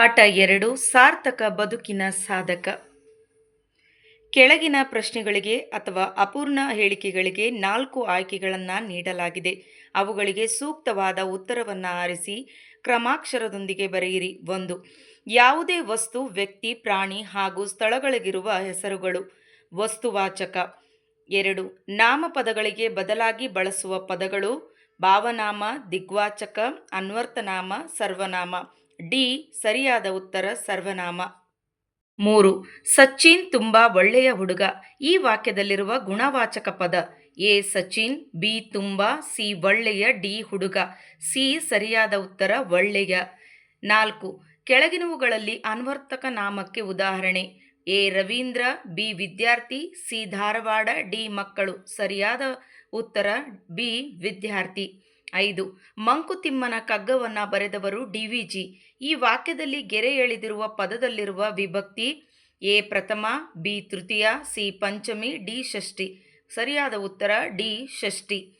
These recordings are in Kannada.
ಪಾಠ ಎರಡು, ಸಾರ್ಥಕ ಬದುಕಿನ ಸಾಧಕ. ಕೆಳಗಿನ ಪ್ರಶ್ನೆಗಳಿಗೆ ಅಥವಾ ಅಪೂರ್ಣ ಹೇಳಿಕೆಗಳಿಗೆ ನಾಲ್ಕು ಆಯ್ಕೆಗಳನ್ನು ನೀಡಲಾಗಿದೆ. ಅವುಗಳಿಗೆ ಸೂಕ್ತವಾದ ಉತ್ತರವನ್ನು ಆರಿಸಿ ಕ್ರಮಾಕ್ಷರದೊಂದಿಗೆ ಬರೆಯಿರಿ. ಒಂದು, ಯಾವುದೇ ವಸ್ತು, ವ್ಯಕ್ತಿ, ಪ್ರಾಣಿ ಹಾಗೂ ಸ್ಥಳಗಳಿಗಿರುವ ಹೆಸರುಗಳು. ವಸ್ತುವಾಚಕ. ಎರಡು, ನಾಮಪದಗಳಿಗೆ ಬದಲಾಗಿ ಬಳಸುವ ಪದಗಳು. ಭಾವನಾಮ, ದಿಗ್ವಾಚಕ ಅನ್ವರ್ಥನಾಮ ಸರ್ವನಾಮ. ಡಿ ಸರಿಯಾದ ಉತ್ತರ ಸರ್ವನಾಮ. ಮೂರು, ಸಚಿನ್ ತುಂಬ ಒಳ್ಳೆಯ ಹುಡುಗ. ಈ ವಾಕ್ಯದಲ್ಲಿರುವ ಗುಣವಾಚಕ ಪದ ಎ ಸಚಿನ್, ಬಿ ತುಂಬಾ, ಸಿ ಒಳ್ಳೆಯ, ಡಿ ಹುಡುಗ. ಸಿ ಸರಿಯಾದ ಉತ್ತರ ಒಳ್ಳೆಯ. ನಾಲ್ಕು, ಕೆಳಗಿನವುಗಳಲ್ಲಿ ಅನ್ವರ್ತಕ ನಾಮಕ್ಕೆ ಉದಾಹರಣೆ. ಎ ರವೀಂದ್ರ, ಬಿ ವಿದ್ಯಾರ್ಥಿ, ಸಿ ಧಾರವಾಡ, ಡಿ ಮಕ್ಕಳು. ಸರಿಯಾದ ಉತ್ತರ ಬಿ ವಿದ್ಯಾರ್ಥಿ. ಐದು. ಮಂಕುತಿಮ್ಮನ ಕಗ್ಗವನ್ನು ಬರೆದವರು ಡಿ ವಿ ಜಿ. ಈ ವಾಕ್ಯದಲ್ಲಿ ಗೆರೆ ಎಳೆದಿರುವ ಪದದಲ್ಲಿರುವ ವಿಭಕ್ತಿ ಎ ಪ್ರಥಮ, ಬಿ ತೃತೀಯ, ಸಿ ಪಂಚಮಿ, ಡಿ ಷಷ್ಠಿ. ಸರಿಯಾದ ಉತ್ತರ ಡಿ ಷಷ್ಠಿ.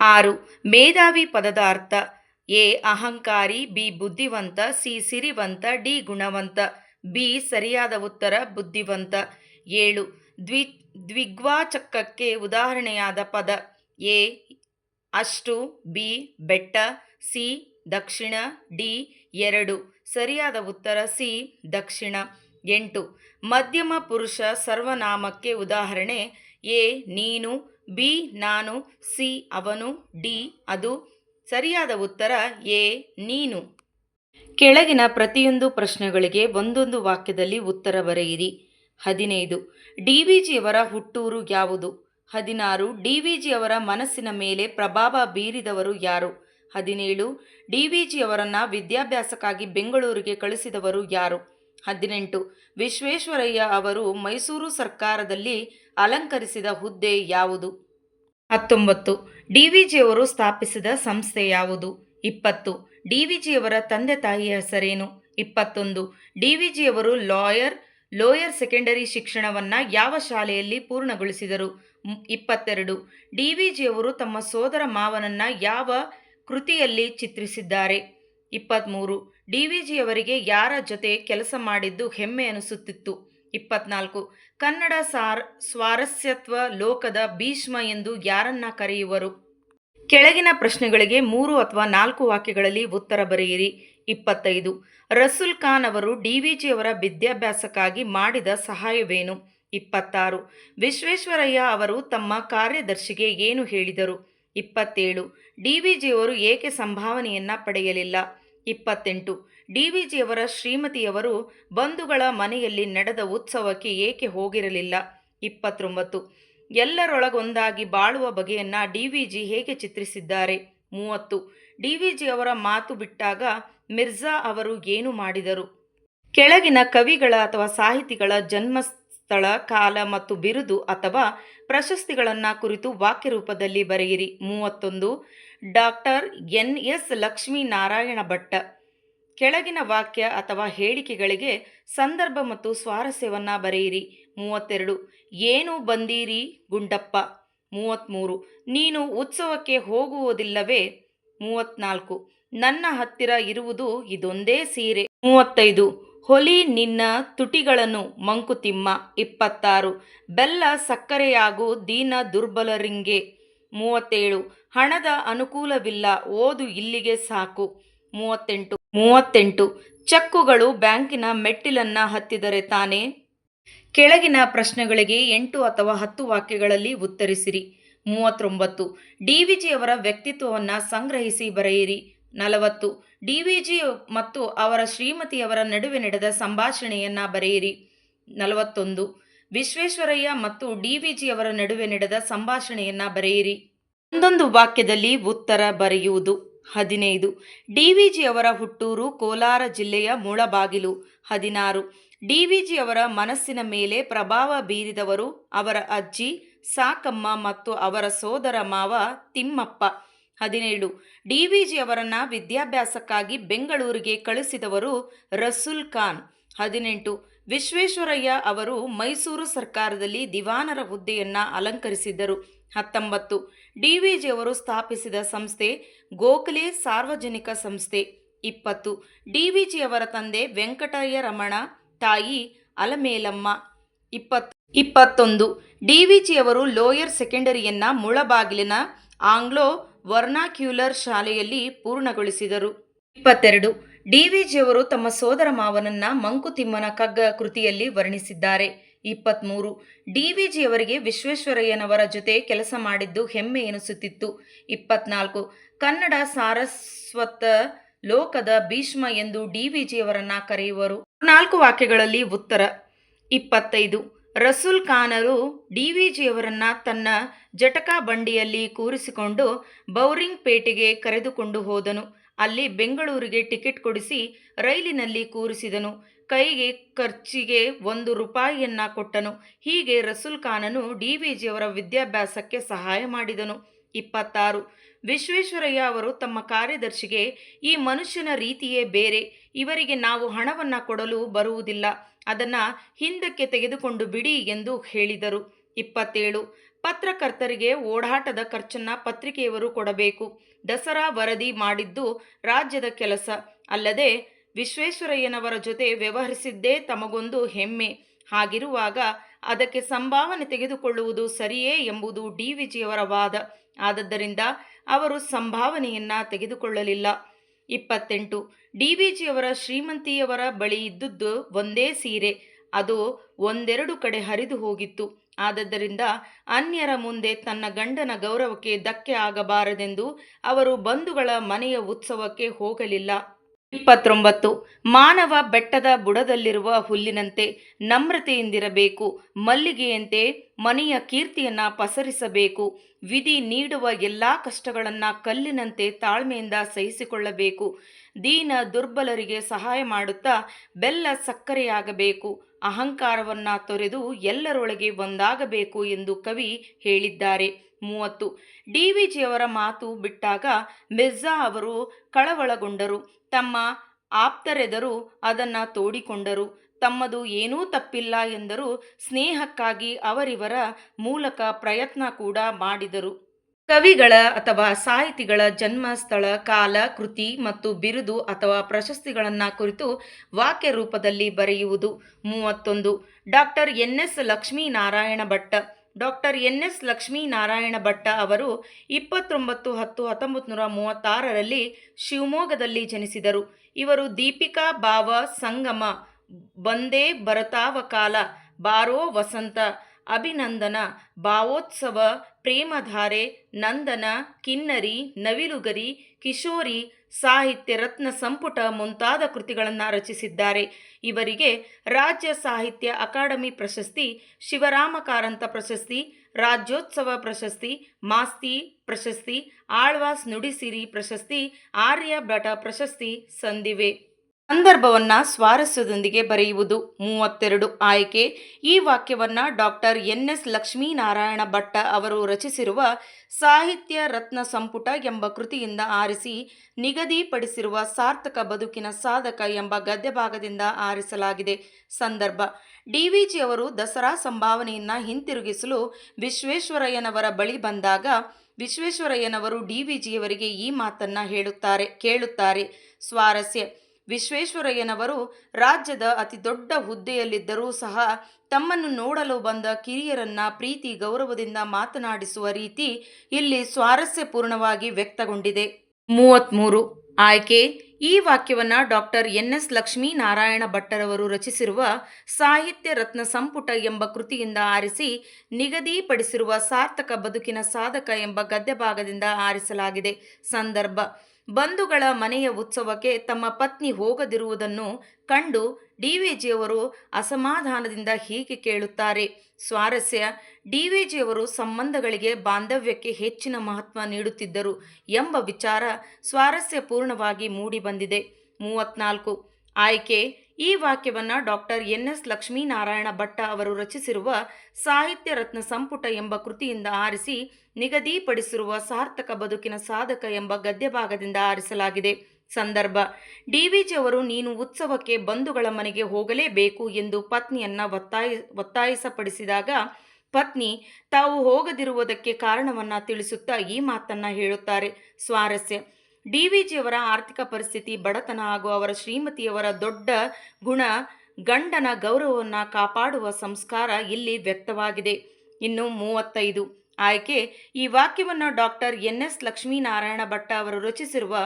ಆರು. ಮೇಧಾವಿ ಪದದ ಅರ್ಥ ಎ ಅಹಂಕಾರಿ, ಬಿ ಬುದ್ಧಿವಂತ, ಸಿ ಸಿರಿವಂತ, ಡಿ ಗುಣವಂತ, ಬಿ ಸರಿಯಾದ ಉತ್ತರ ಬುದ್ಧಿವಂತ. ಏಳು. ದ್ವಿ ದ್ವಿಗ್ವಾಚಕಕ್ಕೆ ಉದಾಹರಣೆಯಾದ ಪದ ಎ ಅಷ್ಟು, ಬಿ, ಬೆಟ್ಟ, ಸಿ, ದಕ್ಷಿಣ, ಡಿ, ಎರಡು. ಸರಿಯಾದ ಉತ್ತರ ಸಿ, ದಕ್ಷಿಣ. ಎಂಟು. ಮಧ್ಯಮ ಪುರುಷ ಸರ್ವನಾಮಕ್ಕೆ ಉದಾಹರಣೆ, ಎ, ನೀನು, ಬಿ, ನಾನು, ಸಿ, ಅವನು, ಡಿ, ಅದು. ಸರಿಯಾದ ಉತ್ತರ, ಎ, ನೀನು. ಕೆಳಗಿನ ಪ್ರತಿಯೊಂದು ಪ್ರಶ್ನೆಗಳಿಗೆ ಒಂದೊಂದು ವಾಕ್ಯದಲ್ಲಿ ಉತ್ತರ ಬರೆಯಿರಿ. ಹದಿನೈದು. ಡಿ ವಿ ಜಿಯವರ ಹುಟ್ಟೂರು ಯಾವುದು? ಹದಿನಾರು, ಡಿ ವಿ ಜಿಯವರ ಮನಸ್ಸಿನ ಮೇಲೆ ಪ್ರಭಾವ ಬೀರಿದವರು ಯಾರು? ಹದಿನೇಳು, ಡಿ ವಿ ಜಿಯವರನ್ನು ವಿದ್ಯಾಭ್ಯಾಸಕ್ಕಾಗಿ ಬೆಂಗಳೂರಿಗೆ ಕಳಿಸಿದವರು ಯಾರು? ಹದಿನೆಂಟು, ವಿಶ್ವೇಶ್ವರಯ್ಯ ಅವರು ಮೈಸೂರು ಸರ್ಕಾರದಲ್ಲಿ ಅಲಂಕರಿಸಿದ ಹುದ್ದೆ ಯಾವುದು? ಹತ್ತೊಂಬತ್ತು, ಡಿ ವಿ ಜಿಯವರು ಸ್ಥಾಪಿಸಿದ ಸಂಸ್ಥೆ ಯಾವುದು? ಇಪ್ಪತ್ತು, ಡಿ ವಿ ಜಿಯವರ ತಂದೆ ತಾಯಿಯ ಹೆಸರೇನು? ಇಪ್ಪತ್ತೊಂದು, ಡಿ ವಿ ಜಿಯವರು ಲಾಯರ್ ಲೋಯರ್ ಸೆಕೆಂಡರಿ ಶಿಕ್ಷಣವನ್ನು ಯಾವ ಶಾಲೆಯಲ್ಲಿ ಪೂರ್ಣಗೊಳಿಸಿದರು? ಇಪ್ಪತ್ತೆರಡು. ಡಿ ವಿ ಜಿಯವರು ತಮ್ಮ ಸೋದರ ಮಾವನನ್ನು ಯಾವ ಕೃತಿಯಲ್ಲಿ ಚಿತ್ರಿಸಿದ್ದಾರೆ? ಇಪ್ಪತ್ತ್ಮೂರು ಡಿ ವಿ ಜಿಯವರಿಗೆ ಯಾರ ಜೊತೆ ಕೆಲಸ ಮಾಡಿದ್ದು ಹೆಮ್ಮೆ ಅನಿಸುತ್ತಿತ್ತು? ಇಪ್ಪತ್ನಾಲ್ಕು. ಕನ್ನಡ ಸಾರ್, ಸ್ವಾರಸ್ಯತ್ವ ಲೋಕದ ಭೀಷ್ಮ ಎಂದು ಯಾರನ್ನ ಕರೆಯುವರು? ಕೆಳಗಿನ ಪ್ರಶ್ನೆಗಳಿಗೆ ಮೂರು ಅಥವಾ ನಾಲ್ಕು ವಾಕ್ಯಗಳಲ್ಲಿ ಉತ್ತರ ಬರೆಯಿರಿ. ಇಪ್ಪತ್ತೈದು. ರಸುಲ್ ಖಾನ್ ಅವರು ಡಿ ವಿ ಜಿಯವರ ವಿದ್ಯಾಭ್ಯಾಸಕ್ಕಾಗಿ ಮಾಡಿದ ಸಹಾಯವೇನು? ಇಪ್ಪತ್ತಾರು. ವಿಶ್ವೇಶ್ವರಯ್ಯ ಅವರು ತಮ್ಮ ಕಾರ್ಯದರ್ಶಿಗೆ ಏನು ಹೇಳಿದರು? ಇಪ್ಪತ್ತೇಳು. ಡಿ ವಿ ಜಿಯವರು ಏಕೆ ಸಂಭಾವನೆಯನ್ನು ಪಡೆಯಲಿಲ್ಲ? ಇಪ್ಪತ್ತೆಂಟು. ಡಿ ವಿ ಜಿಯವರ ಶ್ರೀಮತಿಯವರು ಬಂಧುಗಳ ಮನೆಯಲ್ಲಿ ನಡೆದ ಉತ್ಸವಕ್ಕೆ ಏಕೆ ಹೋಗಿರಲಿಲ್ಲ? ಇಪ್ಪತ್ತೊಂಬತ್ತು. ಎಲ್ಲರೊಳಗೊಂದಾಗಿ ಬಾಳುವ ಬಗೆಯನ್ನ ಡಿ ವಿ ಜಿ ಹೇಗೆ ಚಿತ್ರಿಸಿದ್ದಾರೆ? ಮೂವತ್ತು. ಡಿ ವಿ ಜಿ ಅವರ ಮಾತು ಬಿಟ್ಟಾಗ ಮಿರ್ಜಾ ಅವರು ಏನು ಮಾಡಿದರು? ಕೆಳಗಿನ ಕವಿಗಳ ಅಥವಾ ಸಾಹಿತಿಗಳ ಜನ್ಮಸ್ಥಳ, ಕಾಲ ಮತ್ತು ಬಿರುದು ಅಥವಾ ಪ್ರಶಸ್ತಿಗಳನ್ನು ಕುರಿತು ವಾಕ್ಯ ರೂಪದಲ್ಲಿ ಬರೆಯಿರಿ. ಮೂವತ್ತೊಂದು, doctor N S Lakshminarayana Bhatta ಕೆಳಗಿನ ವಾಕ್ಯ ಅಥವಾ ಹೇಳಿಕೆಗಳಿಗೆ ಸಂದರ್ಭ ಮತ್ತು ಸ್ವಾರಸ್ಯವನ್ನು ಬರೆಯಿರಿ. ಮೂವತ್ತೆರಡು, ಏನು ಬಂದೀರಿ ಗುಂಡಪ್ಪ? ಮೂವತ್ತ್ಮೂರು ನೀನು ಉತ್ಸವಕ್ಕೆ ಹೋಗುವುದಿಲ್ಲವೇ? ಮೂವತ್ನಾಲ್ಕು ನನ್ನ ಹತ್ತಿರ ಇರುವುದು ಇದೊಂದೇ ಸೀರೆ. ಮೂವತ್ತೈದು. ಹೊಲಿ ನಿನ್ನ ತುಟಿಗಳನ್ನು ಮಂಕುತಿಮ್ಮ. ಇಪ್ಪತ್ತಾರು. ಬೆಲ್ಲ ಸಕ್ಕರೆಯಾಗು ದೀನ ದುರ್ಬಲರಿಂಗೆ. ಮೂವತ್ತೇಳು. ಹಣದ ಅನುಕೂಲವಿಲ್ಲ, ಓದು ಇಲ್ಲಿಗೆ ಸಾಕು. ಮೂವತ್ತೆಂಟು. ಮೂವತ್ತೆಂಟು. ಚೆಕ್ಕುಗಳು ಬ್ಯಾಂಕಿನ ಮೆಟ್ಟಿಲನ್ನ ಹತ್ತಿದರೆ ತಾನೇ? ಕೆಳಗಿನ ಪ್ರಶ್ನೆಗಳಿಗೆ ಎಂಟು ಅಥವಾ ಹತ್ತು ವಾಕ್ಯಗಳಲ್ಲಿ ಉತ್ತರಿಸಿರಿ. ಮೂವತ್ತೊಂಬತ್ತು. ಡಿ ವಿ ಜಿಯವರ ವ್ಯಕ್ತಿತ್ವವನ್ನು ಸಂಗ್ರಹಿಸಿ ಬರೆಯಿರಿ. ನಲವತ್ತು. ಡಿ ವಿ ಜಿ ಮತ್ತು ಅವರ ಶ್ರೀಮತಿಯವರ ನಡುವೆ ನಡೆದ ಸಂಭಾಷಣೆಯನ್ನ ಬರೆಯಿರಿ. ನಲವತ್ತೊಂದು. ವಿಶ್ವೇಶ್ವರಯ್ಯ ಮತ್ತು ಡಿ ವಿ ನಡುವೆ ನಡೆದ ಸಂಭಾಷಣೆಯನ್ನ ಬರೆಯಿರಿ. ಒಂದೊಂದು ವಾಕ್ಯದಲ್ಲಿ ಉತ್ತರ ಬರೆಯುವುದು. ಹದಿನೈದು. ಡಿ ವಿ ಜಿಯವರ ಹುಟ್ಟೂರು ಕೋಲಾರ ಜಿಲ್ಲೆಯ ಮೂಳಬಾಗಿಲು. ಹದಿನಾರು. ಡಿ ವಿ ಜಿಯವರ ಮನಸ್ಸಿನ ಮೇಲೆ ಪ್ರಭಾವ ಬೀರಿದವರು ಅವರ ಅಜ್ಜಿ, ಸಾಕಮ್ಮ ಮತ್ತು ಅವರ ಸೋದರ ಮಾವ ತಿಮ್ಮಪ್ಪ. ಹದಿನೇಳು. ಡಿ ವಿ ಜಿಯವರನ್ನ ವಿದ್ಯಾಭ್ಯಾಸಕ್ಕಾಗಿ ಬೆಂಗಳೂರಿಗೆ ಕಳಿಸಿದವರು ರಸುಲ್ ಖಾನ್. ಹದಿನೆಂಟು. ವಿಶ್ವೇಶ್ವರಯ್ಯ ಅವರು ಮೈಸೂರು ಸರ್ಕಾರದಲ್ಲಿ ದಿವಾನರ ಹುದ್ದೆಯನ್ನು ಅಲಂಕರಿಸಿದ್ದರು. ಹತ್ತೊಂಬತ್ತು. ಡಿ ವಿ ಜಿಯವರು ಸ್ಥಾಪಿಸಿದ ಸಂಸ್ಥೆ ಗೋಖಲೆ ಸಾರ್ವಜನಿಕ ಸಂಸ್ಥೆ. ಇಪ್ಪತ್ತು. ಡಿ ವಿ ಜಿಯವರ ತಂದೆ ವೆಂಕಟಯ್ಯ ರಮಣ, ತಾಯಿ ಅಲಮೇಲಮ್ಮ. ಇಪ್ಪತ್ ಇಪ್ಪತ್ತೊಂದು. ಡಿ ವಿ ಜಿಯವರು ಲೋಯರ್ ಸೆಕೆಂಡರಿಯನ್ನ ಮುಳಬಾಗಿಲಿನ ಆಂಗ್ಲೋ ವರ್ನಾಕ್ಯುಲರ್ ಶಾಲೆಯಲ್ಲಿ ಪೂರ್ಣಗೊಳಿಸಿದರು. ಇಪ್ಪತ್ತೆರಡು ಡಿ ವಿ ಜಿಯವರು ತಮ್ಮ ಸೋದರ ಮಾವನನ್ನ ಮಂಕುತಿಮ್ಮನ ಕಗ್ಗ ಕೃತಿಯಲ್ಲಿ ವರ್ಣಿಸಿದ್ದಾರೆ. ಇಪ್ಪತ್ತ್ಮೂರು ಡಿ ವಿ ಜಿಯವರಿಗೆ ವಿಶ್ವೇಶ್ವರಯ್ಯನವರ ಜೊತೆ ಕೆಲಸ ಮಾಡಿದ್ದು ಹೆಮ್ಮೆ ಎನಿಸುತ್ತಿತ್ತು. ಇಪ್ಪತ್ನಾಲ್ಕು, ಕನ್ನಡ ಸಾರಸ್ವತ ಲೋಕದ ಭೀಷ್ಮ ಎಂದು ಡಿವಿಜಿಯವರನ್ನ ಕರೆಯುವರು. ನಾಲ್ಕು ವಾಕ್ಯಗಳಲ್ಲಿ ಉತ್ತರ. ಇಪ್ಪತ್ತೈದು ರಸೂಲ್ ಖಾನರು ಡಿ ವಿ ಜಿಯವರನ್ನು ತನ್ನ ಜಟಕಾ ಬಂಡಿಯಲ್ಲಿ ಕೂರಿಸಿಕೊಂಡು ಬೌರಿಂಗ್ ಪೇಟೆಗೆ ಕರೆದುಕೊಂಡು ಹೋದನು. ಅಲ್ಲಿ ಬೆಂಗಳೂರಿಗೆ ಟಿಕೆಟ್ ಕೊಡಿಸಿ ರೈಲಿನಲ್ಲಿ ಕೂರಿಸಿದನು. ಕೈಗೆ ಖರ್ಚಿಗೆ ಒಂದು ರೂಪಾಯಿಯನ್ನ ಕೊಟ್ಟನು. ಹೀಗೆ ರಸೂಲ್ ಖಾನನು ಡಿ ವಿ ಜಿಯವರ ವಿದ್ಯಾಭ್ಯಾಸಕ್ಕೆ ಸಹಾಯ ಮಾಡಿದನು. ಇಪ್ಪತ್ತಾರು. ವಿಶ್ವೇಶ್ವರಯ್ಯ ಅವರು ತಮ್ಮ ಕಾರ್ಯದರ್ಶಿಗೆ, ಈ ಮನುಷ್ಯನ ರೀತಿಯೇ ಬೇರೆ, ಇವರಿಗೆ ನಾವು ಹಣವನ್ನು ಕೊಡಲು ಬರುವುದಿಲ್ಲ, ಅದನ್ನು ಹಿಂದಕ್ಕೆ ತೆಗೆದುಕೊಂಡು ಬಿಡಿ ಎಂದು ಹೇಳಿದರು. ಇಪ್ಪತ್ತೇಳು. ಪತ್ರಕರ್ತರಿಗೆ ಓಡಾಟದ ಖರ್ಚನ್ನು ಪತ್ರಿಕೆಯವರು ಕೊಡಬೇಕು. ದಸರಾ ವರದಿ ಮಾಡಿದ್ದು ರಾಜ್ಯದ ಕೆಲಸ. ಅಲ್ಲದೆ, ವಿಶ್ವೇಶ್ವರಯ್ಯನವರ ಜೊತೆ ವ್ಯವಹರಿಸಿದ್ದೇ ತಮಗೊಂದು ಹೆಮ್ಮೆ. ಹಾಗಿರುವಾಗ ಅದಕ್ಕೆ ಸಂಭಾವನೆ ತೆಗೆದುಕೊಳ್ಳುವುದು ಸರಿಯೇ ಎಂಬುದು ಡಿ. ವಿಜಿಯವರ ವಾದ. ಆದದ್ದರಿಂದ ಅವರು ಸಂಭಾವನೆಯನ್ನು ತೆಗೆದುಕೊಳ್ಳಲಿಲ್ಲ. ಇಪ್ಪತ್ತೆಂಟು ಡಿ ವಿ ಜಿಯವರ ಶ್ರೀಮಂತಿಯವರ ಬಳಿ ಇದ್ದದ್ದು ಒಂದೇ ಸೀರೆ, ಅದು ಒಂದೆರಡು ಕಡೆ ಹರಿದು ಹೋಗಿತ್ತು. ಆದದ್ದರಿಂದ ಅನ್ಯರ ಮುಂದೆ ತನ್ನ ಗಂಡನ ಗೌರವಕ್ಕೆ ಧಕ್ಕೆ ಆಗಬಾರದೆಂದು ಅವರು ಬಂಧುಗಳ ಮನೆಯ ಉತ್ಸವಕ್ಕೆ ಹೋಗಲಿಲ್ಲ. ಇಪ್ಪತ್ತೊಂಬತ್ತು, ಮಾನವ ಬೆಟ್ಟದ ಬುಡದಲ್ಲಿರುವ ಹುಲ್ಲಿನಂತೆ ನಮ್ರತೆಯಿಂದಿರಬೇಕು, ಮಲ್ಲಿಗೆಯಂತೆ ಮನೆಯ ಕೀರ್ತಿಯನ್ನ ಪಸರಿಸಬೇಕು ವಿಧಿ ನೀಡುವ ಎಲ್ಲ ಕಷ್ಟಗಳನ್ನು ಕಲ್ಲಿನಂತೆ ತಾಳ್ಮೆಯಿಂದ ಸಹಿಸಿಕೊಳ್ಳಬೇಕು. ದೀನ ದುರ್ಬಲರಿಗೆ ಸಹಾಯ ಮಾಡುತ್ತಾ ಬೆಲ್ಲ ಸಕ್ಕರೆಯಾಗಬೇಕು. ಅಹಂಕಾರವನ್ನ ತೊರೆದು ಎಲ್ಲರೊಳಗೆ ಒಂದಾಗಬೇಕು ಎಂದು ಕವಿ ಹೇಳಿದ್ದಾರೆ. ಮೂವತ್ತು. ಡಿ ವಿ ಜಿಯವರ ಮಾತು ಬಿಟ್ಟಾಗ ಮಿರ್ಜಾ ಅವರು ಕಳವಳಗೊಂಡರು. ತಮ್ಮ ಆಪ್ತರೆದರು ಅದನ್ನು ತೋಡಿಕೊಂಡರು. ತಮ್ಮದು ಏನೂ ತಪ್ಪಿಲ್ಲ ಎಂದರು. ಸ್ನೇಹಕ್ಕಾಗಿ ಅವರಿವರ ಮೂಲಕ ಪ್ರಯತ್ನ ಕೂಡ ಮಾಡಿದರು. ಕವಿಗಳ ಅಥವಾ ಸಾಹಿತಿಗಳ ಜನ್ಮ, ಸ್ಥಳ, ಕಾಲ, ಕೃತಿ ಮತ್ತು ಬಿರುದು ಅಥವಾ ಪ್ರಶಸ್ತಿಗಳನ್ನು ಕುರಿತು ವಾಕ್ಯ ರೂಪದಲ್ಲಿ ಬರೆಯುವುದು. ಮೂವತ್ತೊಂದು. Doctor N S Lakshminarayana Bhatta doctor N S Lakshminarayana Bhatta ಅವರು ಇಪ್ಪತ್ತೊಂಬತ್ತು ಹತ್ತು ಹತ್ತೊಂಬತ್ತು ನೂರ ಮೂವತ್ತಾರರಲ್ಲಿ ಶಿವಮೊಗ್ಗದಲ್ಲಿ ಜನಿಸಿದರು. ಇವರು ದೀಪಿಕಾ ಭಾವ ಸಂಗಮ ಬಂದೇ ಬರತಾವ ಕಾಲ, ಬಾರೋ ವಸಂತ, ಅಭಿನಂದನ, ಭಾವೋತ್ಸವ, ಪ್ರೇಮಧಾರೆ, ನಂದನ, ಕಿನ್ನರಿ, ನವಿಲುಗರಿ, ಕಿಶೋರಿ, ಸಾಹಿತ್ಯ ರತ್ನ ಸಂಪುಟ ಮುಂತಾದ ಕೃತಿಗಳನ್ನು ರಚಿಸಿದ್ದಾರೆ. ಇವರಿಗೆ ರಾಜ್ಯ ಸಾಹಿತ್ಯ ಅಕಾಡೆಮಿ ಪ್ರಶಸ್ತಿ, ಶಿವರಾಮ ಕಾರಂತ ಪ್ರಶಸ್ತಿ, ರಾಜ್ಯೋತ್ಸವ ಪ್ರಶಸ್ತಿ, ಮಾಸ್ತಿ ಪ್ರಶಸ್ತಿ, ಆಳ್ವಾಸ್ ನುಡಿಸಿರಿ ಪ್ರಶಸ್ತಿ ಆರ್ಯಭಟ ಪ್ರಶಸ್ತಿ ಸಂದಿವೆ. ಸಂದರ್ಭವನ್ನ ಸ್ವಾರಸ್ಯದೊಂದಿಗೆ ಬರೆಯುವುದು. ಮೂವತ್ತೆರಡು ಆಯ್ಕೆ. ಈ ವಾಕ್ಯವನ್ನ doctor N S Lakshminarayana Bhatta ಅವರು ರಚಿಸಿರುವ ಸಾಹಿತ್ಯ ರತ್ನ ಸಂಪುಟ ಎಂಬ ಕೃತಿಯಿಂದ ಆರಿಸಿ, ನಿಗದಿಪಡಿಸಿರುವ ಸಾರ್ಥಕ ಬದುಕಿನ ಸಾಧಕ ಎಂಬ ಗದ್ಯಭಾಗದಿಂದ ಆರಿಸಲಾಗಿದೆ. ಸಂದರ್ಭ. ಡಿ ವಿ ಜಿ ಅವರು ದಸರಾ ಸಂಭಾವನೆಯನ್ನ ಹಿಂತಿರುಗಿಸಲು ವಿಶ್ವೇಶ್ವರಯ್ಯನವರ ಬಳಿ ಬಂದಾಗ, ವಿಶ್ವೇಶ್ವರಯ್ಯನವರು ಡಿ ವಿ ಜಿಯವರಿಗೆ ಈ ಮಾತನ್ನ ಹೇಳುತ್ತಾರೆ, ಕೇಳುತ್ತಾರೆ. ಸ್ವಾರಸ್ಯ. ವಿಶ್ವೇಶ್ವರಯ್ಯನವರು ರಾಜ್ಯದ ಅತಿ ದೊಡ್ಡ ಹುದ್ದೆಯಲ್ಲಿದ್ದರೂ ಸಹ ತಮ್ಮನ್ನು ನೋಡಲು ಬಂದ ಕಿರಿಯರನ್ನ ಪ್ರೀತಿ ಗೌರವದಿಂದ ಮಾತನಾಡಿಸುವ ರೀತಿ ಇಲ್ಲಿ ಸ್ವಾರಸ್ಯಪೂರ್ಣವಾಗಿ ವ್ಯಕ್ತಗೊಂಡಿದೆ. ಮೂವತ್ತ್ಮೂರು ಆಯ್ಕೆ. ಈ ವಾಕ್ಯವನ್ನು ಡಾಕ್ಟರ್ ಎನ್ ಎಸ್ ಲಕ್ಷ್ಮೀನಾರಾಯಣ ಭಟ್ಟರವರು ರಚಿಸಿರುವ ಸಾಹಿತ್ಯ ರತ್ನ ಸಂಪುಟ ಎಂಬ ಕೃತಿಯಿಂದ ಆರಿಸಿ ನಿಗದಿಪಡಿಸಿರುವ ಸಾರ್ಥಕ ಬದುಕಿನ ಸಾಧಕ ಎಂಬ ಗದ್ಯಭಾಗದಿಂದ ಆರಿಸಲಾಗಿದೆ. ಸಂದರ್ಭ. ಬಂಧುಗಳ ಮನೆಯ ಉತ್ಸವಕ್ಕೆ ತಮ್ಮ ಪತ್ನಿ ಹೋಗದಿರುವುದನ್ನು ಕಂಡು ಡಿ ಜಿಯವರು ಅಸಮಾಧಾನದಿಂದ ಹೀಗೆ ಕೇಳುತ್ತಾರೆ. ಸ್ವಾರಸ್ಯ, ಡಿ ಜಿಯವರು ಸಂಬಂಧಗಳಿಗೆ ಬಾಂಧವ್ಯಕ್ಕೆ ಹೆಚ್ಚಿನ ಮಹತ್ವ ನೀಡುತ್ತಿದ್ದರು ಎಂಬ ವಿಚಾರ ಸ್ವಾರಸ್ಯಪೂರ್ಣವಾಗಿ ಮೂಡಿಬಂದಿದೆ. ಮೂವತ್ನಾಲ್ಕು, ಆಯ್ಕೆ. ಈ ವಾಕ್ಯವನ್ನು doctor N S Lakshminarayana Bhatta ಅವರು ರಚಿಸಿರುವ ಸಾಹಿತ್ಯ ರತ್ನ ಸಂಪುಟ ಎಂಬ ಕೃತಿಯಿಂದ ಆರಿಸಿ ನಿಗದಿಪಡಿಸಿರುವ ಸಾರ್ಥಕ ಬದುಕಿನ ಸಾಧಕ ಎಂಬ ಗದ್ಯಭಾಗದಿಂದ ಆರಿಸಲಾಗಿದೆ. ಸಂದರ್ಭ ಡಿ ವಿ ಜಿ ಅವರು ನೀನು ಉತ್ಸವಕ್ಕೆ ಬಂಧುಗಳ ಮನೆಗೆ ಹೋಗಲೇಬೇಕು ಎಂದು ಪತ್ನಿಯನ್ನ ಒತ್ತಾಯ, ಒತ್ತಾಯಿಸಪಡಿಸಿದಾಗ ಪತ್ನಿ, ತಾವು ಹೋಗದಿರುವುದಕ್ಕೆ ಕಾರಣವನ್ನ ತಿಳಿಸುತ್ತಾ ಈ ಮಾತನ್ನ ಹೇಳುತ್ತಾರೆ. ಸ್ವಾರಸ್ಯ ಡಿವಿಜಿಯವರ ಆರ್ಥಿಕ ಪರಿಸ್ಥಿತಿ ಬಡತನ ಹಾಗೂ ಅವರ ಶ್ರೀಮತಿಯವರ ದೊಡ್ಡ ಗುಣ, ಗಂಡನ ಗೌರವವನ್ನು ಕಾಪಾಡುವ ಸಂಸ್ಕಾರ ಇಲ್ಲಿ ವ್ಯಕ್ತವಾಗಿದೆ. ಇನ್ನು ಮೂವತ್ತೈದು ಆಯ್ಕೆ. ಈ ವಾಕ್ಯವನ್ನು doctor N S Lakshminarayana Bhatta ಅವರು ರಚಿಸಿರುವ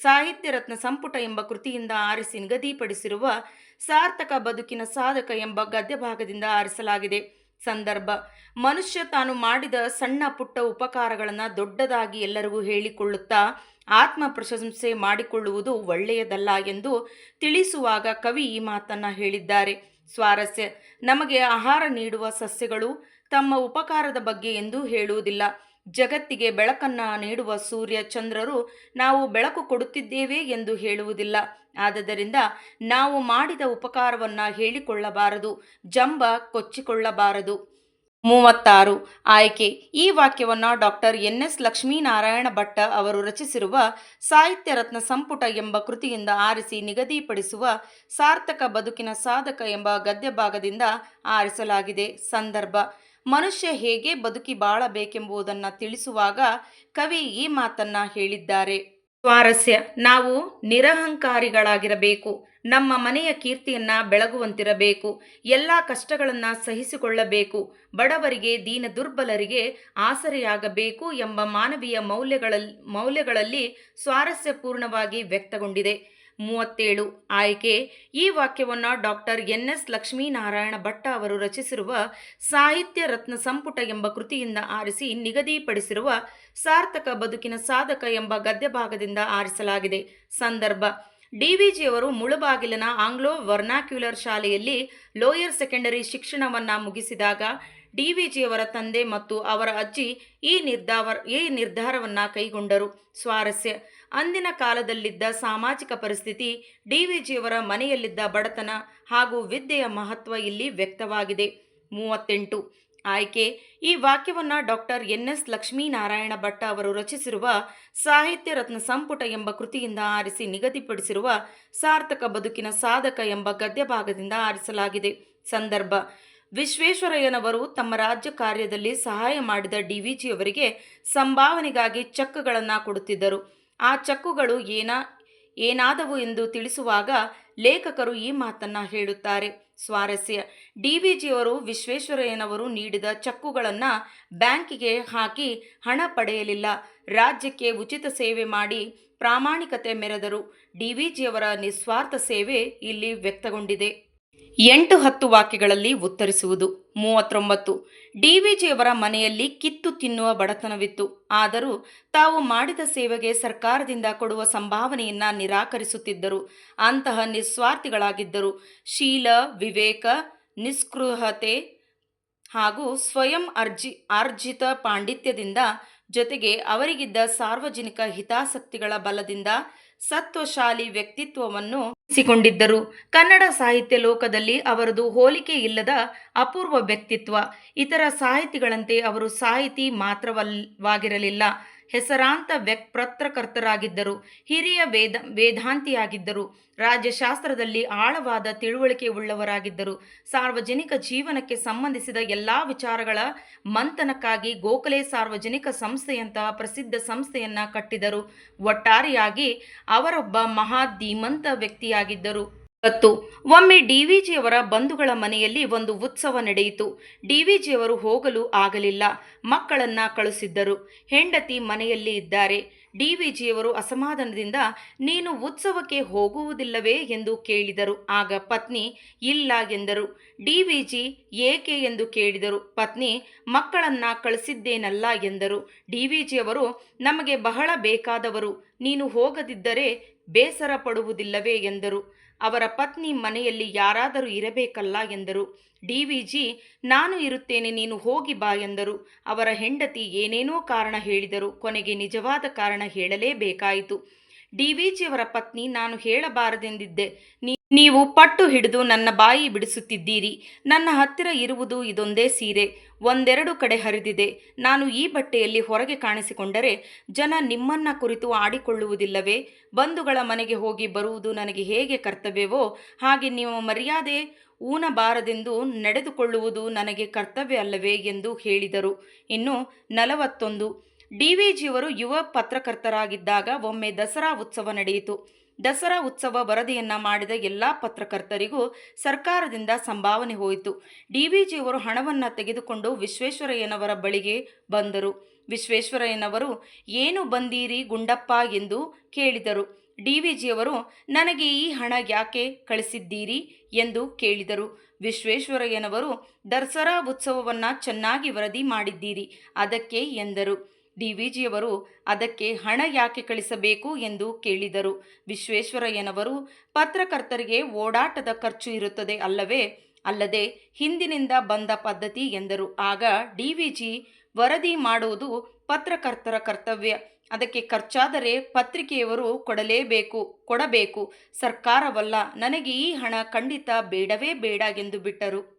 ಸಾಹಿತ್ಯ ರತ್ನ ಸಂಪುಟ ಎಂಬ ಕೃತಿಯಿಂದ ಆರಿಸಿ ನಿಗದಿಪಡಿಸಿರುವ ಸಾರ್ಥಕ ಬದುಕಿನ ಸಾಧಕ ಎಂಬ ಗದ್ಯಭಾಗದಿಂದ ಆರಿಸಲಾಗಿದೆ. ಸಂದರ್ಭ. ಮನುಷ್ಯ ತಾನು ಮಾಡಿದ ಸಣ್ಣ ಪುಟ್ಟ ಉಪಕಾರಗಳನ್ನು ದೊಡ್ಡದಾಗಿ ಎಲ್ಲರಿಗೂ ಹೇಳಿಕೊಳ್ಳುತ್ತಾ ಆತ್ಮ ಪ್ರಶಂಸೆ ಮಾಡಿಕೊಳ್ಳುವುದು ಒಳ್ಳೆಯದಲ್ಲ ಎಂದು ತಿಳಿಸುವಾಗ ಕವಿ ಈ ಮಾತನ್ನು ಹೇಳಿದ್ದಾರೆ. ಸ್ವಾರಸ್ಯ. ನಮಗೆ ಆಹಾರ ನೀಡುವ ಸಸ್ಯಗಳು ತಮ್ಮ ಉಪಕಾರದ ಬಗ್ಗೆ ಎಂದೂ ಹೇಳುವುದಿಲ್ಲ. ಜಗತ್ತಿಗೆ ಬೆಳಕನ್ನು ನೀಡುವ ಸೂರ್ಯ ಚಂದ್ರರು ನಾವು ಬೆಳಕು ಕೊಡುತ್ತಿದ್ದೇವೆ ಎಂದು ಹೇಳುವುದಿಲ್ಲ. ಆದ್ದರಿಂದ ನಾವು ಮಾಡಿದ ಉಪಕಾರವನ್ನು ಹೇಳಿಕೊಳ್ಳಬಾರದು, ಜಂಬ ಕೊಚ್ಚಿಕೊಳ್ಳಬಾರದು. ಮೂವತ್ತಾರು. ಆಯ್ಕೆ. ಈ ವಾಕ್ಯವನ್ನು doctor N S Lakshminarayana Bhatta ಅವರು ರಚಿಸಿರುವ ಸಾಹಿತ್ಯ ರತ್ನ ಸಂಪುಟ ಎಂಬ ಕೃತಿಯಿಂದ ಆರಿಸಿ ನಿಗದಿಪಡಿಸುವ ಸಾರ್ಥಕ ಬದುಕಿನ ಸಾಧಕ ಎಂಬ ಗದ್ಯ ಭಾಗದಿಂದ ಆರಿಸಲಾಗಿದೆ. ಸಂದರ್ಭ. ಮನುಷ್ಯ ಹೇಗೆ ಬದುಕಿ ಬಾಳಬೇಕೆಂಬುದನ್ನು ತಿಳಿಸುವಾಗ ಕವಿ ಈ ಮಾತನ್ನ ಹೇಳಿದ್ದಾರೆ. ಸ್ವಾರಸ್ಯ, ನಾವು ನಿರಹಂಕಾರಿಗಳಾಗಿರಬೇಕು. ನಮ್ಮ ಮನೆಯ ಕೀರ್ತಿಯನ್ನ ಬೆಳಗುವಂತಿರಬೇಕು. ಎಲ್ಲ ಕಷ್ಟಗಳನ್ನ ಸಹಿಸಿಕೊಳ್ಳಬೇಕು. ಬಡವರಿಗೆ, ದೀನ ದುರ್ಬಲರಿಗೆ ಆಸರೆಯಾಗಬೇಕು ಎಂಬ ಮಾನವೀಯ ಮೌಲ್ಯಗಳಲ್ಲಿ ಮೌಲ್ಯಗಳಲ್ಲಿ ಸ್ವಾರಸ್ಯಪೂರ್ಣವಾಗಿ ವ್ಯಕ್ತಗೊಂಡಿದೆ. ಮೂವತ್ತೇಳು. ಆಯ್ಕೆ. ಈ ವಾಕ್ಯವನ್ನು doctor N S Lakshminarayana Bhatta ಅವರು ರಚಿಸಿರುವ ಸಾಹಿತ್ಯ ರತ್ನ ಸಂಪುಟ ಎಂಬ ಕೃತಿಯಿಂದ ಆರಿಸಿ ನಿಗದಿಪಡಿಸಿರುವ ಸಾರ್ಥಕ ಬದುಕಿನ ಸಾಧಕ ಎಂಬ ಗದ್ಯ ಭಾಗದಿಂದ ಆರಿಸಲಾಗಿದೆ. ಸಂದರ್ಭ. ಡಿ ಡಿವಿಜಿಯವರು ಮುಳುಬಾಗಿಲಿನ ಆಂಗ್ಲೋ ವರ್ನಾಕ್ಯುಲರ್ ಶಾಲೆಯಲ್ಲಿ ಲೋಯರ್ ಸೆಕೆಂಡರಿ ಶಿಕ್ಷಣವನ್ನು ಮುಗಿಸಿದಾಗ ಡಿವಿಜಿಯವರ ತಂದೆ ಮತ್ತು ಅವರ ಅಜ್ಜಿ ಈ ನಿರ್ಧಾರ ಈ ನಿರ್ಧಾರವನ್ನು ಕೈಗೊಂಡರು. ಸ್ವಾರಸ್ಯ. ಅಂದಿನ ಕಾಲದಲ್ಲಿದ್ದ ಸಾಮಾಜಿಕ ಪರಿಸ್ಥಿತಿ ಡಿ ವಿಜಿಯವರ ಮನೆಯಲ್ಲಿದ್ದ ಬಡತನ ಹಾಗೂ ವಿದ್ಯೆಯ ಮಹತ್ವ ಇಲ್ಲಿ ವ್ಯಕ್ತವಾಗಿದೆ. ಮೂವತ್ತೆಂಟು. ಆಯ್ಕೆ. ಈ ವಾಕ್ಯವನ್ನು doctor N S Lakshminarayana Bhatta ಅವರು ರಚಿಸಿರುವ ಸಾಹಿತ್ಯ ರತ್ನ ಸಂಪುಟ ಎಂಬ ಕೃತಿಯಿಂದ ಆರಿಸಿ ನಿಗದಿಪಡಿಸಿರುವ ಸಾರ್ಥಕ ಬದುಕಿನ ಸಾಧಕ ಎಂಬ ಗದ್ಯ ಭಾಗದಿಂದ ಆರಿಸಲಾಗಿದೆ. ಸಂದರ್ಭ. ವಿಶ್ವೇಶ್ವರಯ್ಯನವರು ತಮ್ಮ ರಾಜ್ಯ ಕಾರ್ಯದಲ್ಲಿ ಸಹಾಯ ಮಾಡಿದ ಡಿ ವಿ ಜಿಯವರಿಗೆ ಸಂಭಾವನೆಗಾಗಿ ಚೆಕ್ಗಳನ್ನು ಕೊಡುತ್ತಿದ್ದರು. ಆ ಚೆಕ್ಕುಗಳು ಏನ, ಏನಾದವು ಎಂದು ತಿಳಿಸುವಾಗ ಲೇಖಕರು ಈ ಮಾತನ್ನು ಹೇಳುತ್ತಾರೆ. ಸ್ವಾರಸ್ಯ. ಡಿ ವಿ ಜಿಯವರು ವಿಶ್ವೇಶ್ವರಯ್ಯನವರು ನೀಡಿದ ಚೆಕ್ಕುಗಳನ್ನು ಬ್ಯಾಂಕಿಗೆ ಹಾಕಿ ಹಣ ಪಡೆಯಲಿಲ್ಲ. ರಾಜ್ಯಕ್ಕೆ ಉಚಿತ ಸೇವೆ ಮಾಡಿ ಪ್ರಾಮಾಣಿಕತೆ ಮೆರೆದರು. ಡಿ ವಿ ಜಿಯವರ ನಿಸ್ವಾರ್ಥ ಸೇವೆ ಇಲ್ಲಿ ವ್ಯಕ್ತಗೊಂಡಿದೆ. ಎಂಟು ಹತ್ತು ವಾಕ್ಯಗಳಲ್ಲಿ ಉತ್ತರಿಸುವುದು. ಮೂವತ್ತೊಂಬತ್ತು. ಡಿವಿಜಿಯವರ ಮನೆಯಲ್ಲಿ ಕಿತ್ತು ತಿನ್ನುವ ಬಡತನವಿತ್ತು. ಆದರೂ ತಾವು ಮಾಡಿದ ಸೇವೆಗೆ ಸರ್ಕಾರದಿಂದ ಕೊಡುವ ಸಂಭಾವನೆಯನ್ನ ನಿರಾಕರಿಸುತ್ತಿದ್ದರು. ಅಂತಹ ನಿಸ್ವಾರ್ಥಿಗಳಾಗಿದ್ದರು. ಶೀಲ, ವಿವೇಕ ನಿಸ್ಕೃಹತೆ ಹಾಗೂ ಸ್ವಯಂ ಅರ್ಜಿ, ಆರ್ಜಿತ ಪಾಂಡಿತ್ಯದಿಂದ ಜೊತೆಗೆ ಅವರಿಗಿದ್ದ ಸಾರ್ವಜನಿಕ ಹಿತಾಸಕ್ತಿಗಳ ಬಲದಿಂದ ಸತ್ವಶಾಲಿ ವ್ಯಕ್ತಿತ್ವವನ್ನು ಸಿಕೊಂಡಿದ್ದರು ಕನ್ನಡ ಸಾಹಿತ್ಯ ಲೋಕದಲ್ಲಿ ಅವರದು ಹೋಲಿಕೆ ಇಲ್ಲದ ಅಪೂರ್ವ ವ್ಯಕ್ತಿತ್ವ. ಇತರ ಸಾಹಿತಿಗಳಂತೆ ಅವರು ಸಾಹಿತಿ ಮಾತ್ರವಲ್ವಾಗಿರಲಿಲ್ಲ ಹೆಸರಾಂತ ವ್ಯಕ್ ಪತ್ರಕರ್ತರಾಗಿದ್ದರು. ಹಿರಿಯ ವೇದ, ವೇದಾಂತಿಯಾಗಿದ್ದರು. ರಾಜ್ಯಶಾಸ್ತ್ರದಲ್ಲಿ ಆಳವಾದ ತಿಳುವಳಿಕೆ ಉಳ್ಳವರಾಗಿದ್ದರು ಸಾರ್ವಜನಿಕ ಜೀವನಕ್ಕೆ ಸಂಬಂಧಿಸಿದ ಎಲ್ಲ ವಿಚಾರಗಳ ಮಂಥನಕ್ಕಾಗಿ ಗೋಖಲೆ ಸಾರ್ವಜನಿಕ ಸಂಸ್ಥೆಯಂತಹ ಪ್ರಸಿದ್ಧ ಸಂಸ್ಥೆಯನ್ನ ಕಟ್ಟಿದರು. ಒಟ್ಟಾರೆಯಾಗಿ ಅವರೊಬ್ಬ ಮಹಾ ಧೀಮಂತ ವ್ಯಕ್ತಿಯಾಗಿದ್ದರು. ಮತ್ತು ಒಮ್ಮೆ ಡಿವಿಜಿಯವರ ಬಂಧುಗಳ ಮನೆಯಲ್ಲಿ ಒಂದು ಉತ್ಸವ ನಡೆಯಿತು. ಡಿವಿಜಿಯವರು ಹೋಗಲು ಆಗಲಿಲ್ಲ. ಮಕ್ಕಳನ್ನ ಕಳುಹಿಸಿದ್ದರು ಹೆಂಡತಿ ಮನೆಯಲ್ಲಿ ಇದ್ದಾರೆ. ಡಿವಿಜಿಯವರು ಅಸಮಾಧಾನದಿಂದ, ನೀನು ಉತ್ಸವಕ್ಕೆ ಹೋಗುವುದಿಲ್ಲವೇ? ಎಂದು ಕೇಳಿದರು. ಆಗ ಪತ್ನಿ, ಇಲ್ಲ, ಎಂದರು. ಡಿವಿಜಿ ಏಕೆ ಎಂದು ಕೇಳಿದರು. ಪತ್ನಿ, ಮಕ್ಕಳನ್ನ ಕಳಿಸಿದ್ದೇನಲ್ಲ, ಎಂದರು. ಡಿವಿಜಿಯವರು ನಮಗೆ ಬಹಳ ಬೇಕಾದವರು. ನೀನು ಹೋಗದಿದ್ದರೆ ಬೇಸರ ಪಡುವುದಿಲ್ಲವೇ? ಎಂದರು. ಅವರ ಪತ್ನಿ ಮನೆಯಲ್ಲಿ ಯಾರಾದರೂ ಇರಬೇಕಲ್ಲ ಎಂದರು. ಡಿವಿಜಿ ನಾನು ಇರುತ್ತೇನೆ, ನೀನು ಹೋಗಿ ಬಾ ಎಂದರು. ಅವರ ಹೆಂಡತಿ ಏನೇನೋ ಕಾರಣ ಹೇಳಿದರು. ಕೊನೆಗೆ ನಿಜವಾದ ಕಾರಣ ಹೇಳಲೇಬೇಕಾಯಿತು. ಡಿವಿಜಿಯವರ ಪತ್ನಿ, ನಾನು ಹೇಳಬಾರದೆಂದಿದ್ದೆ. ನೀವು ಪಟ್ಟು ಹಿಡಿದು ನನ್ನ ಬಾಯಿ ಬಿಡಿಸುತ್ತಿದ್ದೀರಿ. ನನ್ನ ಹತ್ತಿರ ಇರುವುದು ಇದೊಂದೇ ಸೀರೆ. ಒಂದೆರಡು ಕಡೆ ಹರಿದಿದೆ. ನಾನು ಈ ಬಟ್ಟೆಯಲ್ಲಿ ಹೊರಗೆ ಕಾಣಿಸಿಕೊಂಡರೆ ಜನ ನಿಮ್ಮನ್ನ ಕುರಿತು ಆಡಿಕೊಳ್ಳುವುದಿಲ್ಲವೇ? ಬಂಧುಗಳ ಮನೆಗೆ ಹೋಗಿ ಬರುವುದು ನನಗೆ ಹೇಗೆ ಕರ್ತವ್ಯವೋ? ಹಾಗೆ ನೀವು ಮರ್ಯಾದೆ ಊನಬಾರದೆಂದು ನಡೆದುಕೊಳ್ಳುವುದು ನನಗೆ ಕರ್ತವ್ಯ ಅಲ್ಲವೇ ಎಂದು ಹೇಳಿದರು. ಇನ್ನು ನಲವತ್ತೊಂದು ಡಿವಿಜಿಯವರು ಯುವ ಪತ್ರಕರ್ತರಾಗಿದ್ದಾಗ ಒಮ್ಮೆ ದಸರಾ ಉತ್ಸವ ನಡೆಯಿತು. ದಸರಾ ಉತ್ಸವ ವರದಿಯನ್ನ ಮಾಡಿದ ಎಲ್ಲ ಪತ್ರಕರ್ತರಿಗೂ ಸರ್ಕಾರದಿಂದ ಸಂಭಾವನೆ ಹೋಯಿತು. ಡಿವಿಜಿಯವರು ಹಣವನ್ನು ತೆಗೆದುಕೊಂಡು ವಿಶ್ವೇಶ್ವರಯ್ಯನವರ ಬಳಿಗೆ ಬಂದರು. ವಿಶ್ವೇಶ್ವರಯ್ಯನವರು, ಏನು ಬಂದೀರಿ ಗುಂಡಪ್ಪ ಎಂದು ಕೇಳಿದರು. ಡಿವಿಜಿಯವರು ನನಗೆ ಈ ಹಣ ಯಾಕೆ ಕಳಿಸಿದ್ದೀರಿ ಎಂದು ಕೇಳಿದರು. ವಿಶ್ವೇಶ್ವರಯ್ಯನವರು, ದಸರಾ ಉತ್ಸವವನ್ನು ಚೆನ್ನಾಗಿ ವರದಿ ಮಾಡಿದ್ದೀರಿ ಅದಕ್ಕೆ ಎಂದರು. ಡಿವಿಜಿಯವರು ಅದಕ್ಕೆ ಹಣ ಯಾಕೆ ಕಳಿಸಬೇಕು ಎಂದು ಕೇಳಿದರು. ವಿಶ್ವೇಶ್ವರಯ್ಯನವರು, ಪತ್ರಕರ್ತರಿಗೆ ಓಡಾಟದ ಖರ್ಚು ಇರುತ್ತದೆ ಅಲ್ಲವೇ, ಅಲ್ಲದೆ ಹಿಂದಿನಿಂದ ಬಂದ ಪದ್ಧತಿ ಎಂದರು. ಆಗ ಡಿವಿಜಿ ವರದಿ ಮಾಡುವುದು ಪತ್ರಕರ್ತರ ಕರ್ತವ್ಯ. ಅದಕ್ಕೆ ಖರ್ಚಾದರೆ ಪತ್ರಿಕೆಯವರು ಕೊಡಲೇಬೇಕು, ಕೊಡಬೇಕು. ಸರ್ಕಾರವಲ್ಲ, ನನಗೆ ಈ ಹಣ ಖಂಡಿತ ಬೇಡವೇ ಬೇಡ ಎಂದು ಬಿಟ್ಟರು.